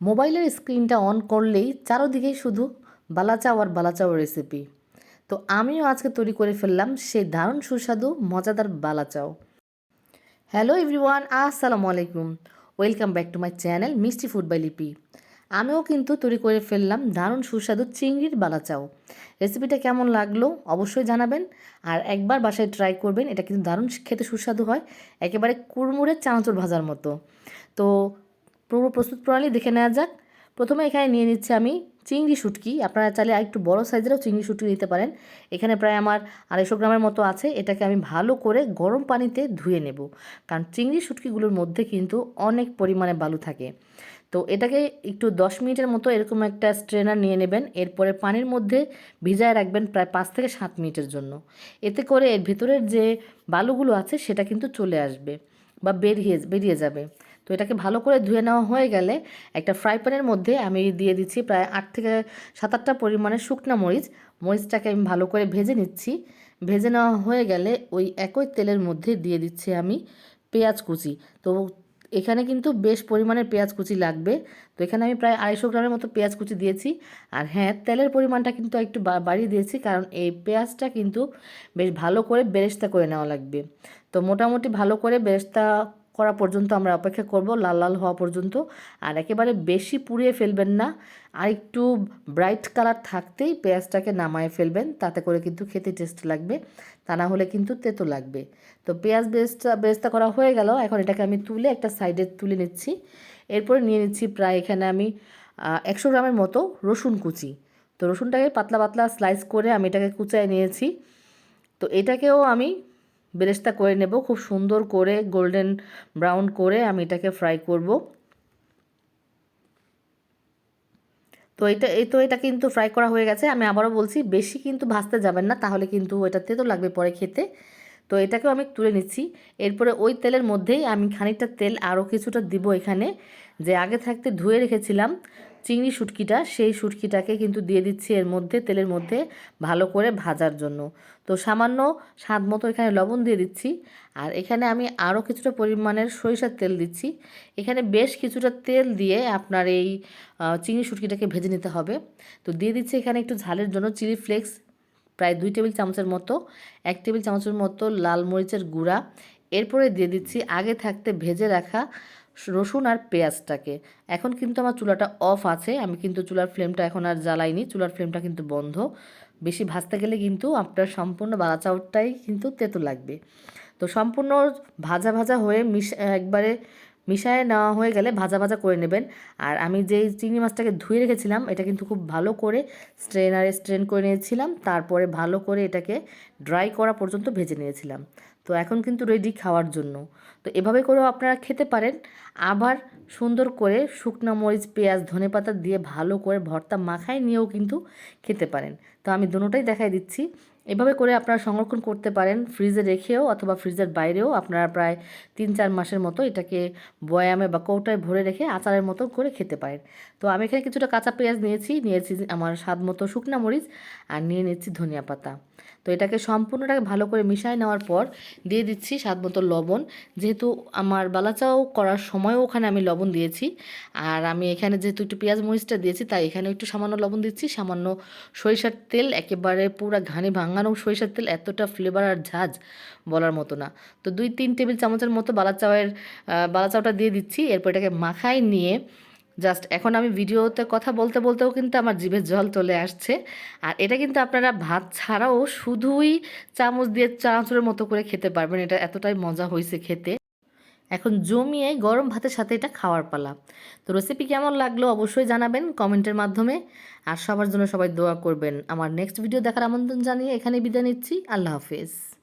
মোবাইলের স্ক্রিনটা অন করলেই চারোদিকেই শুধু বালাচাও আর বালাচাও রেসিপি তো আমিও আজকে তৈরি করে ফেললাম সেই দারুণ সুস্বাদু, মজাদার বালাচাও। হ্যালো এভরিওয়ান আসসালামু আলাইকুম। Welcome back to my channel Mishti food by Lipi আমিও কিন্তু তৈরি করে ফেললাম দারুণ সুস্বাদু চিংড়ির বালাচাও। রেসিপিটা কেমন লাগল অবশ্যই জানাবেন। আর একবার বাসায় ট্রাই করবেন, এটা কিন্তু দারুণ খেতে সুস্বাদু হয়, একেবারে কুড়মুড়ে চানাচুর ভাজার মতো। তো পুরো প্রস্তুত প্রণালী দেখে নেওয়া যাক। প্রথমে এখানে নিয়ে নিচ্ছি আমি চিংড়ি শুটকি। আপনারা চাইলে আরেকটু বড় সাইজেরও চিংড়ি শুটকি নিতে পারেন। এখানে প্রায় আমার আড়াইশো গ্রামের মতো আছে। এটাকে আমি ভালো করে গরম পানিতে ধুয়ে নেব। কারণ চিংড়ি শুটকিগুলোর মধ্যে কিন্তু অনেক পরিমাণে বালু থাকে। তো এটাকে একটু দশ মিনিটের মতো এরকম একটা স্ট্রেনার নিয়ে নেবেন। এরপরে পানির মধ্যে ভিজায় রাখবেন প্রায় পাঁচ থেকে সাত মিনিটের জন্য। এতে করে এর ভেতরের যে বালুগুলো আছে সেটা কিন্তু চলে আসবে বা বেরিয়ে বেরিয়ে যাবে। তো এটাকে ভালো করে ধুয়ে নেওয়া হয়ে গেলে একটা ফ্রাই প্যানের মধ্যে আমি দিয়ে দিচ্ছি প্রায় আট থেকে সাত আটটা পরিমাণের শুকনা মরিচ। মরিচটাকে আমি ভালো করে ভেজে নিচ্ছি। ভেজে নেওয়া হয়ে গেলে ওই একই তেলের মধ্যে দিয়ে দিচ্ছি আমি পেঁয়াজ কুচি। তো এখানে কিন্তু বেশ পরিমাণের পেঁয়াজ কুচি লাগবে। তো এখানে আমি প্রায় আড়াইশো গ্রামের মতো পেঁয়াজ কুচি দিয়েছি। আর হ্যাঁ তেলের পরিমাণটা কিন্তু একটু বাড়িয়ে দিয়েছি কারণ এই পেঁয়াজটা কিন্তু বেশ ভালো করে বেরেস্তা করে নেওয়া লাগবে। তো মোটামুটি ভালো করে বেরেস্তা করা পর্যন্ত আমরা অপেক্ষা করব, লাল লাল হওয়া পর্যন্ত। আর একেবারে বেশি পুড়িয়ে ফেলবেন না, আর একটু ব্রাইট কালার থাকতেই পেঁয়াজটাকে নামায় ফেলবেন, তাতে করে কিন্তু খেতে টেস্ট লাগবে, তা না হলে কিন্তু তেতো লাগবে। তো পেঁয়াজ বেস্টটা বেস্তা করা হয়ে গেল, এখন এটাকে আমি তুলে একটা সাইডে তুলে নিচ্ছি। এরপরে নিয়ে নিচ্ছি প্রায় এখানে আমি একশো গ্রামের মতো রসুন কুচি। তো রসুনটাকে পাতলা পাতলা স্লাইস করে আমি এটাকে কুচায় নিয়েছি। তো এটাকেও আমি বেরেস্তা করে নেব, খুব সুন্দর করে গোল্ডেন ব্রাউন করে আমি এটাকে ফ্রাই করব। তো এটা, এই তো এটা কিন্তু ফ্রাই করা হয়ে গেছে। আমি আবারও বলছি, বেশি কিন্তু ভাজতে যাবেন না, তাহলে কিন্তু এটাতে তো লাগবে পরে খেতে। তো এটাকেও আমি তুলে নিচ্ছি। এরপরে ওই তেলের মধ্যেই আমি খানিকটা তেল আরও কিছুটা দিব এখানে, যে আগে থাকতে ধুয়ে রেখেছিলাম। চিংড়ি শুটকিটা, সেই শুটকিটাকে কিন্তু দিয়ে দিচ্ছি এর মধ্যে, তেলের মধ্যে ভালো করে ভাজার জন্য। তো সামান্য স্বাদ মতো এখানে লবণ দিয়ে দিচ্ছি। আর এখানে আমি আরও কিছুটা পরিমাণের সরিষার তেল দিচ্ছি। এখানে বেশ কিছুটা তেল দিয়ে আপনার এই চিংড়ি শুটকিটাকে ভেজে নিতে হবে। তো দিয়ে দিচ্ছি এখানে একটু ঝালের জন্য চিলি ফ্লেক্স, প্রায় দুই টেবিল চামচের মতো, এক টেবিল চামচের মতো লাল মরিচের গুঁড়া। এরপরে দিয়ে দিচ্ছি আগে থাকতে ভেজে রাখা রসুন আর পেঁয়াজটাকে। এখন কিন্তু আমার চুলাটা অফ আছে, আমি কিন্তু চুলার ফ্লেমটা এখন আর জ্বালাইনি, চুলার ফ্লেমটা কিন্তু বন্ধ। বেশি ভাজতে গেলে কিন্তু আপনার সম্পূর্ণ বালা চাউরটাই কিন্তু তেতো লাগবে। তো সম্পূর্ণ ভাজা ভাজা হয়ে মিশ, একবারে মিশায় নেওয়া হয়ে গেলে ভাজা ভাজা করে নেবেন। আর আমি যেই চিংড়ি মাছটাকে ধুয়ে রেখেছিলাম, এটা কিন্তু খুব ভালো করে স্ট্রেনারে স্ট্রেন করে নিয়েছিলাম, তারপরে ভালো করে এটাকে ড্রাই করা পর্যন্ত ভেজে নিয়েছিলাম। তো এখন কিন্তু রেডি খাওয়ার জন্য। তো এভাবে করেও আপনারা খেতে পারেন। আবার সুন্দর করে শুকনো মরিচ, পেঁয়াজ, ধনে পাতা দিয়ে ভালো করে ভর্তা মাখায় নিয়েও কিন্তু খেতে পারেন। তো আমি দুটোটাই দেখাই দিচ্ছি। এভাবে করে আপনারা সংরক্ষণ করতে পারেন ফ্রিজে রেখেও অথবা ফ্রিজের বাইরেও। আপনারা প্রায় তিন চার মাসের মতো এটাকে বয়ামে বা কৌটায় ভরে রেখে আচারের মতো করে খেতে পারেন। তো আমি এখানে কিছুটা কাঁচা পেঁয়াজ নিয়েছি। নিয়েছি আমার স্বাদ মতো শুকনা মরিচ আর নিয়ে নিচ্ছি ধনিয়া পাতা। তো এটাকে সম্পূর্ণটাকে ভালো করে মিশাই নেওয়ার পর দিয়ে দিচ্ছি স্বাদ মতো লবণ। যেহেতু আমার বালাচাও করার সময়ও ওখানে আমি লবণ দিয়েছি। আর আমি এখানে যেহেতু একটু পেঁয়াজ মরিচটা দিয়েছি, তাই এখানে একটু সামান্য লবণ দিচ্ছি। সামান্য সরিষার তেল, একেবারে পুরো ঘানি ভাঙানো সরিষার তেল, এতটা ফ্লেভার আর ঝাঁজ বলার মতো না। তো দুই, তিন টেবিল চামচের মতো বালাচাওয়ের বালাচাওটা দিয়ে দিচ্ছি। এরপর এটাকে মাখাই নিয়ে জাস্ট এখন আমি ভিডিওতে কথা বলতে বলতেও কিন্তু আমার জিভে জল চলে আসছে। আর এটা কিন্তু আপনারা ভাত ছাড়াও শুধুই চামচ দিয়ে চানাচুরের মতো করে খেতে পারবেন। এটা এতটাই মজা হয়েছে খেতে। এখন জমিয়ে গরম ভাতের সাথে এটা খাওয়ার পালা। তো রেসিপি কেমন লাগল অবশ্যই জানাবেন কমেন্টের মাধ্যমে। আর সবার জন্য সবাই দোয়া করবেন। আমার নেক্সট ভিডিও দেখার আমন্ত্রণ জানিয়ে এখানে বিদায় নিচ্ছি। আল্লাহ হাফেজ।